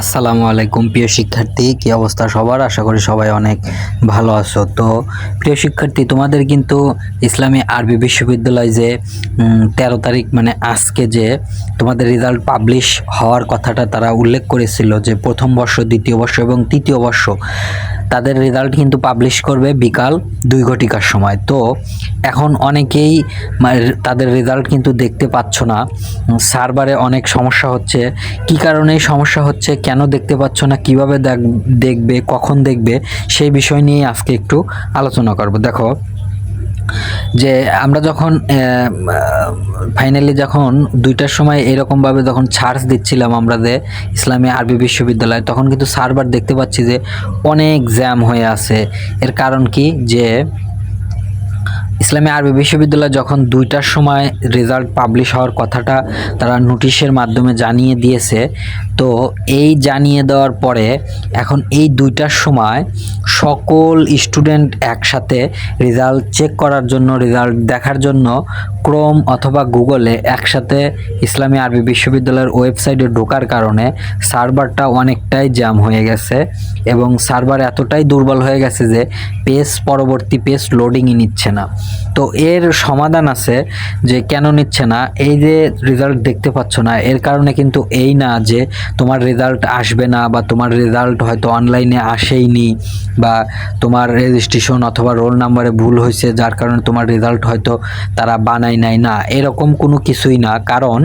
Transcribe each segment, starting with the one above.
আসসালামু আলাইকুম, প্রিয় শিক্ষার্থী, কী অবস্থা সবার? আশা করি সবাই অনেক ভালো আছো। তো, প্রিয় শিক্ষার্থী, তোমাদের কিন্তু ইসলামী আরবি বিশ্ববিদ্যালয় যে তেরো তারিখ মানে আজকে যে, তোমাদের রেজাল্ট পাবলিশ হওয়ার কথাটা তারা উল্লেখ করেছিল যে, প্রথম বর্ষ, দ্বিতীয় বর্ষ এবং তৃতীয় বর্ষ। তাদের রেজাল্ট কিন্তু পাবলিশ করবে বিকাল দুই ঘটিকার সময়। তো এখন অনেকেই তাদের রেজাল্ট কিন্তু দেখতে পাচ্ছ না। সার্ভারে অনেক সমস্যা হচ্ছে। কি কারণে সমস্যা হচ্ছে? কেন দেখতে পাচ্ছ না? কীভাবে দেখ- দেখবে? কখন দেখবে? সেই বিষয় নিয়ে আজকে একটু আলোচনা করব। দেখো যে আমরা যখন ফাইনালি যখন দুইটার সময় এরকমভাবে যখন চার্জ দিচ্ছিলাম আমরা যে ইসলামী আরবি বিশ্ববিদ্যালয়, তখন কিন্তু সার্ভার দেখতে পাচ্ছি যে অনেক জ্যাম হয়ে আছে। এর কারণ কি? যে ইসলামী আরবি বিশ্ববিদ্যালয় যখন দুইটার সময় রেজাল্ট পাবলিশ হওয়ার কথাটা তারা নোটিশের মাধ্যমে জানিয়ে দিয়েছে, তো এই জানিয়ে দেওয়ার পরে এখন এই দুইটার সময় সকল স্টুডেন্ট একসাথে রেজাল্ট চেক করার জন্য রেজাল্ট দেখার জন্য ক্রোম অথবা গুগলে একসাথে ইসলামী আরবি বিশ্ববিদ্যালয়ের ওয়েবসাইটে ঢোকার কারণে সার্ভারটা অনেকটাই জ্যাম হয়ে গেছে এবং সার্ভার এতটাই দুর্বল হয়ে গেছে যে পেজ পরবর্তী পেজ লোডিংই নিচ্ছে না। তো এর সমাধান আছে যে কেন নিচ্ছে না, এই যে রেজাল্ট দেখতে পাচ্ছ না, এর কারণে কিন্তু এই না যে তোমার রেজাল্ট আসবে না বা তোমার রেজাল্ট হয়তো অনলাইনে আসেইনি বা তোমার রেজিস্ট্রেশন অথবা রোল নাম্বারে ভুল হয়েছে, যার কারণে তোমার রেজাল্ট হয়তো তারা বানায় নাই। না, এরকম কোনো কিছুই না, কারণ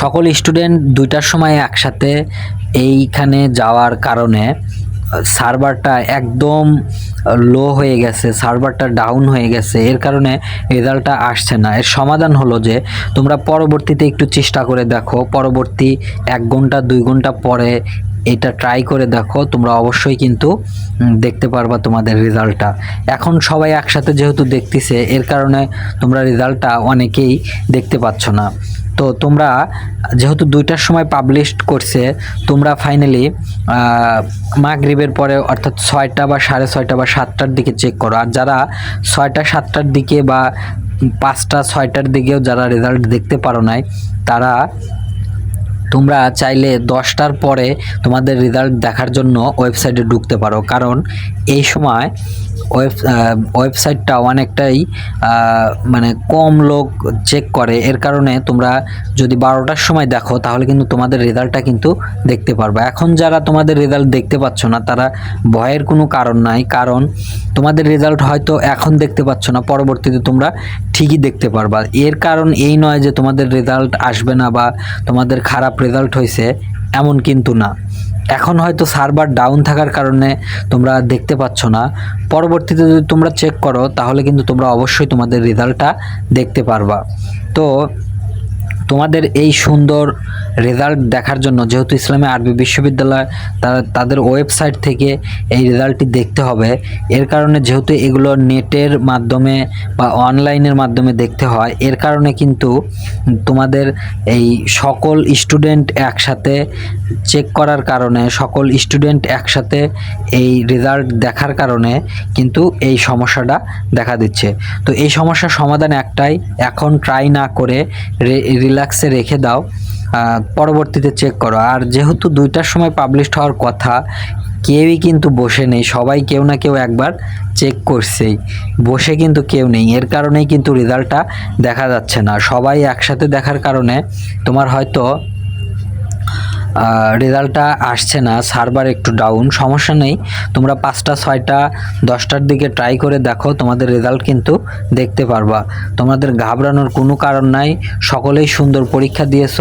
সকল স্টুডেন্ট দুইটার সময় একসাথে এইখানে যাওয়ার কারণে সার্ভারটা একদম লো হয়ে গেছে, সার্ভারটা ডাউন হয়ে গেছে, এর কারণে রেজাল্টটা আসছে না। এর সমাধান হলো যে, তোমরা পরবর্তীতে একটু চেষ্টা করে দেখো, পরবর্তী এক ঘণ্টা, দুই ঘণ্টা পরে এটা ট্রাই করে দেখো, তোমরা অবশ্যই কিন্তু দেখতে পারবা তোমাদের রেজাল্টটা। এখন সবাই একসাথে যেহেতু দেখতেছে, এর কারণে তোমরা রেজাল্টটা অনেকেই দেখতে পাচ্ছ না। তো তোমরা যেহেতু দুইটার সময় পাবলিশ করছে, তোমরা ফাইনালি মাগরিবের পরে অর্থাৎ ছয়টা বা সাড়ে ছয়টা বা সাতটার দিকে চেক করো। আর যারা ছয়টা, সাতটার দিকে বা পাঁচটা, ছয়টার দিকেও যারা রেজাল্ট দেখতে পারো নাই, তারা তোমরা চাইলে দশটার পরে তোমাদের রেজাল্ট দেখার জন্য ওয়েবসাইটে ঢুকতে পারো। কারণ এই সময় ওয়েব ওয়েবসাইটটা অনেকটাই মানে কম লোক চেক করে। এর কারণে তোমরা যদি বারোটার সময় দেখো, তাহলে কিন্তু তোমাদের রেজাল্টটা কিন্তু দেখতে পারবে। এখন যারা তোমাদের রেজাল্ট দেখতে পাচ্ছ না, তারা ভয়ের কোনো কারণ নাই। কারণ তোমাদের রেজাল্ট হয়তো এখন দেখতে পাচ্ছ না, পরবর্তীতে তোমরা ঠিকই দেখতে পারবা। এর কারণ এই নয় যে তোমাদের রেজাল্ট আসবে না বা তোমাদের খারাপ রেজাল্ট হয়েছে এমন কিন্তু না। এখন হয়তো সার্ভার ডাউন থাকার কারণে তোমরা দেখতে পাচ্ছ না। পরবর্তীতে যদি তোমরা চেক করো, তাহলে কিন্তু তোমরা অবশ্যই তোমাদের রেজাল্টটা দেখতে পারবা। তো তোমাদের এই সুন্দর রেজাল্ট দেখার জন্য, যেহেতু ইসলামী আরবি বিশ্ববিদ্যালয় তাদের ওয়েবসাইট থেকে এই রেজাল্টটি দেখতে হবে। এর কারণে যেহেতু এগুলো নেটের মাধ্যমে বা অনলাইনের মাধ্যমে দেখতে হয়, এর কারণে কিন্তু তোমাদের এই সকল স্টুডেন্ট একসাথে চেক করার কারণে, সকল স্টুডেন্ট একসাথে এই রেজাল্ট দেখার কারণে কিন্তু এই সমস্যাটা দেখা দিচ্ছে। তো এই সমস্যার সমাধান একটাই, এখন ট্রাই না করে রিল্যাক্সে রেখে দাও পরবর্তীতে চেক করো। আর যেহেতু দুইটার সময় পাবলিশ হওয়ার কথা, কেউই কিন্তু বসে নেই। সবাই কেউ না কেউ একবার চেক করছেই। বসে কিন্তু কেউ নেই। এর কারণেই কিন্তু রেজাল্টটা দেখা যাচ্ছে না। সবাই একসাথে দেখার কারণে তোমার হয়তো রেজাল্টটা আসছে না, সার্ভার একটু ডাউন সমস্যা নেই। তোমরা পাঁচটা, ছয়টা, দশটার দিকে ট্রাই করে দেখো, তোমাদের রেজাল্ট কিন্তু দেখতে পারবা। তোমাদের ঘাবড়ানোর কোনো কারণ নাই, সকলেই সুন্দর পরীক্ষা দিয়েছ।